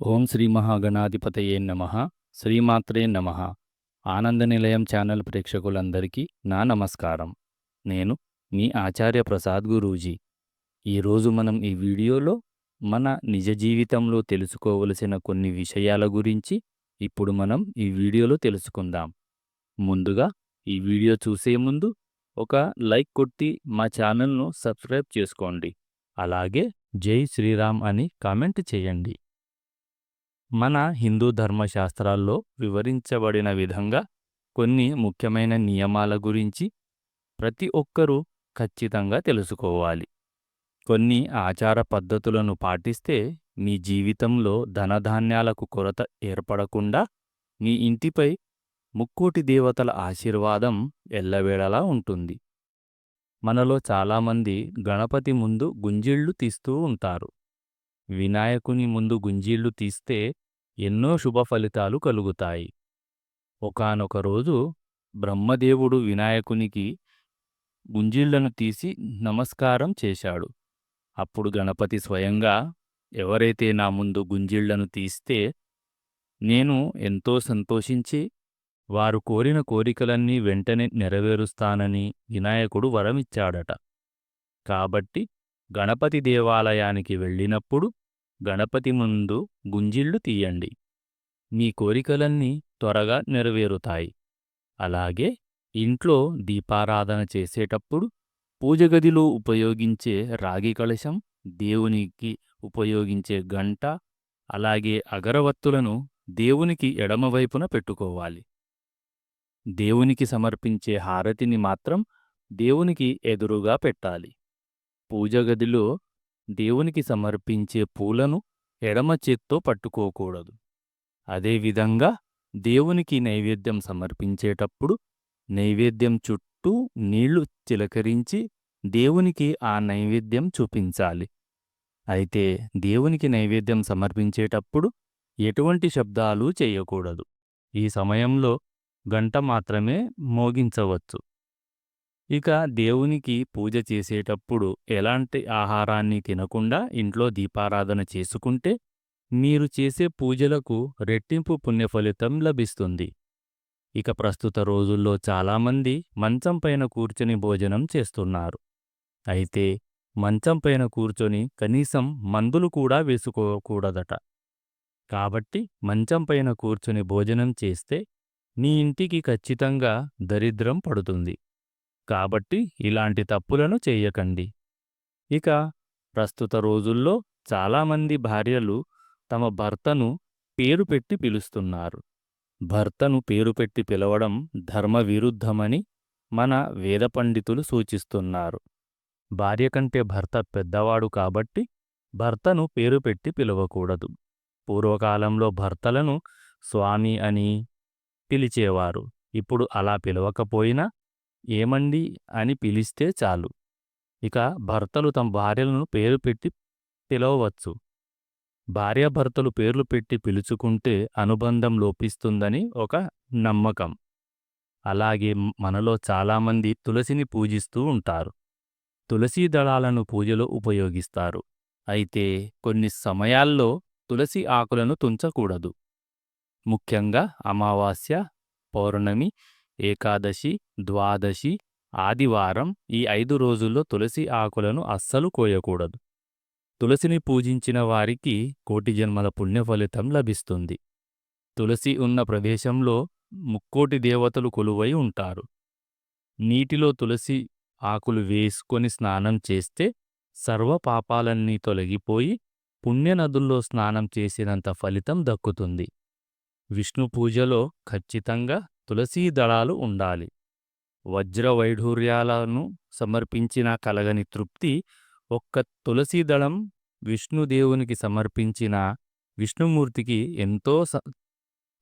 ఓం శ్రీ మహాగణాధిపతయే నమ. శ్రీమాత్రే నమ. ఆనంద నిలయం ఛానల్ ప్రేక్షకులందరికీ నా నమస్కారం. నేను మీ ఆచార్య ప్రసాద్ గురూజీ. ఈరోజు మనం ఈ వీడియోలో మన నిజ జీవితంలో తెలుసుకోవలసిన కొన్ని విషయాల గురించి ఇప్పుడు మనం ఈ వీడియోలో తెలుసుకుందాం. ముందుగా ఈ వీడియో చూసే ముందు ఒక లైక్ కొట్టి మా ఛానల్ను సబ్స్క్రైబ్ చేసుకోండి. అలాగే జై శ్రీరామ్ అని కామెంట్ చేయండి. మన హిందూ ధర్మశాస్త్రాల్లో వివరించబడిన విధంగా కొన్ని ముఖ్యమైన నియమాల గురించి ప్రతి ఒక్కరూ ఖచ్చితంగా తెలుసుకోవాలి. కొన్ని ఆచార పద్ధతులను పాటిస్తే మీ జీవితంలో ధనధాన్యాలకు కొరత ఏర్పడకుండా మీ ఇంటిపై ముక్కోటి దేవతల ఆశీర్వాదం ఎల్లవేళలా ఉంటుంది. మనలో చాలామంది గణపతి ముందు గుంజిళ్ళు తీస్తూ ఉంటారు. వినాయకుని ముందు గుంజీళ్ళు తీస్తే ఎన్నో శుభ ఫలితాలు కలుగుతాయి. ఒకానొక రోజు బ్రహ్మదేవుడు వినాయకునికి గుంజీళ్ళను తీసి నమస్కారం చేశాడు. అప్పుడు గణపతి స్వయంగా ఎవరైతే నా ముందు గుంజీళ్ళను తీస్తే నేను ఎంతో సంతోషించి వారు కోరిన కోరికలన్నీ వెంటనే నెరవేరుస్తానని వినాయకుడు వరమిచ్చాడట. కాబట్టి గణపతి దేవాలయానికి వెళ్ళినప్పుడు గణపతి ముందు గుంజిళ్ళు తీయండి. మీ కోరికలన్నీ త్వరగా నెరవేరుతాయి. అలాగే ఇంట్లో దీపారాధన చేసేటప్పుడు పూజగదిలో ఉపయోగించే రాగి కలశం దేవునికి ఉపయోగించే గంట అలాగే అగరవత్తులను దేవునికి ఎడమవైపున పెట్టుకోవాలి. దేవునికి సమర్పించే హారతిని మాత్రం దేవునికి ఎదురుగా పెట్టాలి. పూజగదిలో దేవునికి సమర్పించే పూలను ఎడమ చేత్తో పట్టుకోకూడదు. అదేవిధంగా దేవునికి నైవేద్యం సమర్పించేటప్పుడు నైవేద్యం చుట్టూ నీళ్ళు చిలకరించి దేవునికి ఆ నైవేద్యం చూపించాలి. అయితే దేవునికి నైవేద్యం సమర్పించేటప్పుడు ఎటువంటి శబ్దాలు చేయకూడదు. ఈ సమయంలో గంట మాత్రమే మోగించవచ్చు. ఇక దేవునికి పూజ చేసేటప్పుడు ఎలాంటి ఆహారాన్ని తినకుండా ఇంట్లో దీపారాధన చేసుకుంటే మీరు చేసే పూజలకు రెట్టింపు పుణ్యఫలితం లభిస్తుంది. ఇక ప్రస్తుత రోజుల్లో చాలామంది మంచం పైన కూర్చొని భోజనం చేస్తున్నారు. అయితే మంచం పైన కూర్చొని కనీసం మందులు కూడా వేసుకోకూడదట. కాబట్టి మంచం పైన కూర్చొని భోజనం చేస్తే నీ ఇంటికి ఖచ్చితంగా దరిద్రం పడుతుంది. కాబట్టి ఇలాంటి తప్పులను చెయ్యకండి ఇక ప్రస్తుత రోజుల్లో చాలామంది భార్యలు తమ భర్తను పేరు పెట్టి పిలుస్తున్నారు. భర్తను పేరు పెట్టి పిలవడం ధర్మ విరుద్ధమని మన వేద పండితులు సూచిస్తున్నారు. భార్య కంటే భర్త పెద్దవాడు కాబట్టి భర్తను పేరు పెట్టి పిలవకూడదు. పూర్వకాలంలో భర్తలను స్వామి అని పిలిచేవారు. ఇప్పుడు అలా పిలవకపోయినా ఏమండి అని పిలిస్తే చాలు. ఇక భర్తలు తమ భార్యలను పేరు పెట్టి పిలవవచ్చు. భార్యాభర్తలు పేర్లు పెట్టి పిలుచుకుంటే అనుబంధం లోపిస్తుందని ఒక నమ్మకం. అలాగే మనలో చాలామంది తులసిని పూజిస్తూ ఉంటారు. తులసీ దళాలను పూజలో ఉపయోగిస్తారు. అయితే కొన్ని సమయాల్లో తులసి ఆకులను తుంచకూడదు. ముఖ్యంగా అమావాస్య పౌర్ణమి ఏకాదశి ద్వాదశి ఆదివారం ఈ ఐదు రోజుల్లో తులసి ఆకులను అస్సలు కోయకూడదు. తులసిని పూజించిన వారికి కోటి జన్మల పుణ్యఫలితం లభిస్తుంది. తులసి ఉన్న ప్రదేశంలో ముక్కోటి దేవతలు కొలువై ఉంటారు. నీటిలో తులసి ఆకులు వేసుకొని స్నానం చేస్తే సర్వ పాపాలన్నీ తొలగిపోయి పుణ్యనదుల్లో స్నానం చేసినంత ఫలితం దక్కుతుంది. విష్ణు పూజలో ఖచ్చితంగా తులసీ దళాలు ఉండాలి. వజ్రవైఢూర్యాలను సమర్పించినా సమర్పించిన కలగని తృప్తి ఒక్క తులసీదళం విష్ణుదేవునికి సమర్పించిన విష్ణుమూర్తికి ఎంతో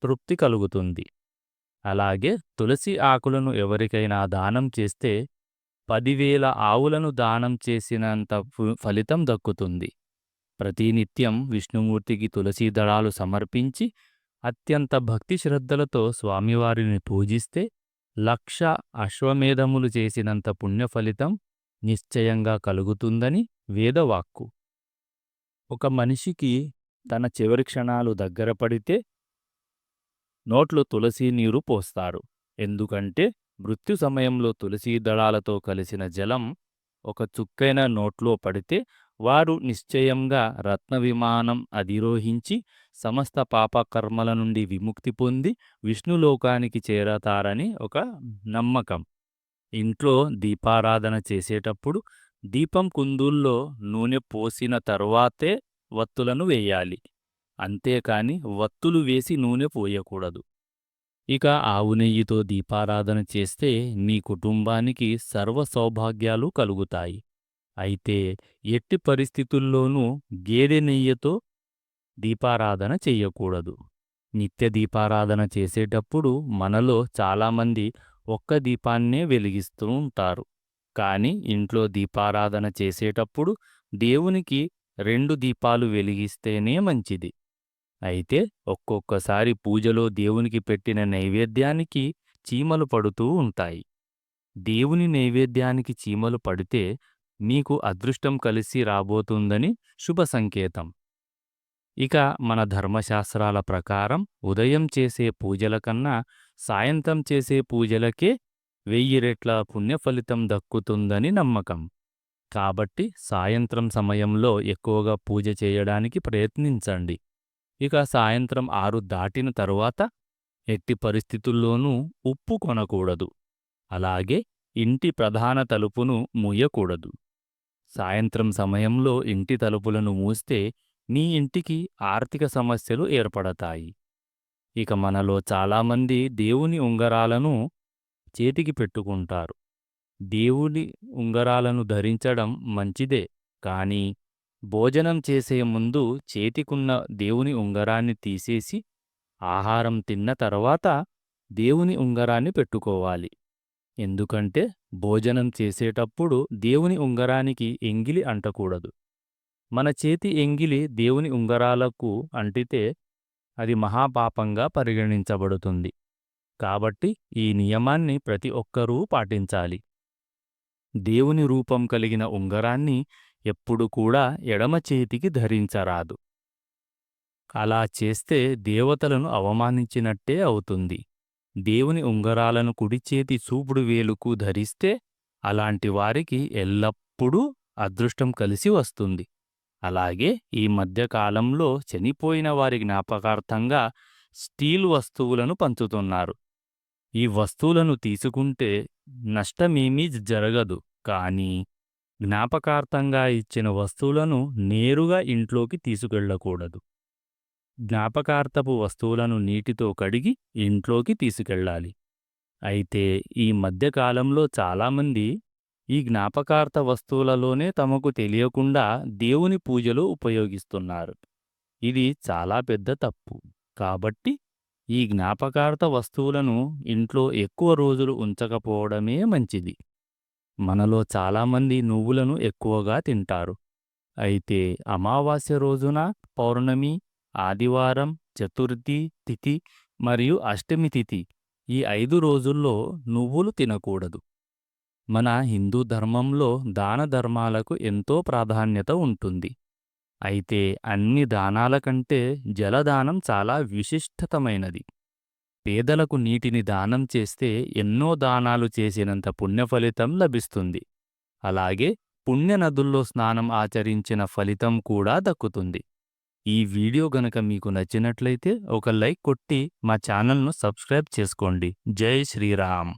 తృప్తి కలుగుతుంది. అలాగే తులసి ఆకులను ఎవరికైనా దానం చేస్తే పదివేల ఆవులను దానం చేసినంత ఫలితం దక్కుతుంది. ప్రతినిత్యం విష్ణుమూర్తికి తులసీ దళాలు సమర్పించి అత్యంత భక్తి శ్రద్ధలతో స్వామివారిని పూజిస్తే లక్ష అశ్వమేధములు చేసినంత పుణ్యఫలితం నిశ్చయంగా కలుగుతుందని వేదవాక్కు. ఒక మనిషికి తన చివరి క్షణాలు దగ్గర పడితే నోట్లో తులసి నీరు పోస్తారు. ఎందుకంటే మృత్యు సమయంలో తులసీ దళాలతో కలిసిన జలం ఒక చుక్కైన నోట్లో పడితే వారు నిశ్చయంగా రత్న విమానం అధిరోహించి సమస్త పాపకర్మల నుండి విముక్తి పొంది విష్ణులోకానికి చేరతారని ఒక నమ్మకం. ఇంట్లో దీపారాధన చేసేటప్పుడు దీపం కుందుల్లో నూనె పోసిన తరువాతే వత్తులను వేయాలి. అంతేకాని వత్తులు వేసి నూనె పోయకూడదు. ఇక ఆవు నెయ్యితో దీపారాధన చేస్తే నీ కుటుంబానికి సర్వ సౌభాగ్యాలు కలుగుతాయి. అయితే ఎట్టి పరిస్థితుల్లోనూ గేదె నెయ్యితో దీపారాధన చెయ్యకూడదు. నిత్య దీపారాధన చేసేటప్పుడు మనలో చాలామంది ఒక్క దీపాన్నే వెలిగిస్తూ ఉంటారు. కాని ఇంట్లో దీపారాధన చేసేటప్పుడు దేవునికి రెండు దీపాలు వెలిగిస్తేనే మంచిది. అయితే ఒక్కొక్కసారి పూజలో దేవునికి పెట్టిన నైవేద్యానికి చీమలు పడుతూ ఉంటాయి. దేవుని నైవేద్యానికి చీమలు పడితే మీకు అదృష్టం కలిసి రాబోతుందని శుభ సంకేతం. ఇక మన ధర్మశాస్త్రాల ప్రకారం ఉదయం చేసే పూజల కన్నా సాయంత్రం చేసే పూజలకే వెయ్యి రెట్ల పుణ్యఫలితం దక్కుతుందని నమ్మకం. కాబట్టి సాయంత్రం సమయంలో ఎక్కువగా పూజ చేయడానికి ప్రయత్నించండి. ఇక సాయంత్రం ఆరు దాటిన తరువాత ఎట్టి పరిస్థితుల్లోనూ ఉప్పు కొనకూడదు. అలాగే ఇంటి ప్రధాన తలుపును మూయకూడదు. సాయంత్రం సమయంలో ఇంటి తలుపులను మూస్తే మీ ఇంటికి ఆర్థిక సమస్యలు ఏర్పడతాయి. ఇక మనలో చాలామంది దేవుని ఉంగరాలను చేతికి పెట్టుకుంటారు. దేవుని ఉంగరాలను ధరించడం మంచిదే కానీ భోజనం చేసే ముందు చేతికున్న దేవుని ఉంగరాన్ని తీసేసి ఆహారం తిన్న తర్వాత దేవుని ఉంగరాన్ని పెట్టుకోవాలి. ఎందుకంటే భోజనం చేసేటప్పుడు దేవుని ఉంగరానికి ఎంగిలి అంటకూడదు. మన చేతి ఎంగిలి దేవుని ఉంగరాలకు అంటితే అది మహాపాపంగా పరిగణించబడుతుంది. కాబట్టి ఈ నియమాన్ని ప్రతి ఒక్కరూ పాటించాలి. దేవుని రూపం కలిగిన ఉంగరాన్ని ఎప్పుడు కూడా ఎడమ చేతికి ధరించరాదు. అలా చేస్తే దేవతలను అవమానించినట్టే అవుతుంది. దేవుని ఉంగరాలను కుడిచేతి చూపుడు వేలుకు ధరిస్తే అలాంటి వారికి ఎల్లప్పుడూ అదృష్టం కలిసి వస్తుంది. అలాగే ఈ మధ్యకాలంలో చనిపోయిన వారి జ్ఞాపకార్థంగా స్టీల్ వస్తువులను పంచుతున్నారు. ఈ వస్తువులను తీసుకుంటే నష్టమేమీ జరగదు. కానీ జ్ఞాపకార్థంగా ఇచ్చిన వస్తువులను నేరుగా ఇంట్లోకి తీసుకెళ్ళకూడదు జ్ఞాపకార్థపు వస్తువులను నీటితో కడిగి ఇంట్లోకి తీసుకెళ్ళాలి. అయితే ఈ మధ్యకాలంలో చాలామంది ఈ జ్ఞాపకార్థ వస్తువులలోనే తమకు తెలియకుండా దేవుని పూజలు ఉపయోగిస్తున్నారు. ఇది చాలా పెద్ద తప్పు. కాబట్టి ఈ జ్ఞాపకార్థ వస్తువులను ఇంట్లో ఎక్కువ రోజులు ఉంచకపోవడమే మంచిది. మనలో చాలామంది నువ్వులను ఎక్కువగా తింటారు. అయితే అమావాస్య రోజున పౌర్ణమి ఆదివారం చతుర్థి తిథి మరియు అష్టమి తిథి ఈ ఐదు రోజుల్లో నువ్వులు తినకూడదు. మన హిందూ ధర్మంలో దాన ధర్మాలకు ఎంతో ప్రాధాన్యత ఉంటుంది. అయితే అన్ని దానాల కంటే జలదానం చాలా విశిష్టతమైనది. పేదలకు నీటిని దానం చేస్తే ఎన్నో దానాలు చేసినంత పుణ్యఫలితం లభిస్తుంది. అలాగే పుణ్యనదుల్లో స్నానం ఆచరించిన ఫలితం కూడా దక్కుతుంది. ఈ వీడియో గనక మీకు నచ్చినట్లయితే ఒక లైక్ కొట్టి మా ఛానల్ను సబ్స్క్రైబ్ చేసుకోండి. జై శ్రీరామ్.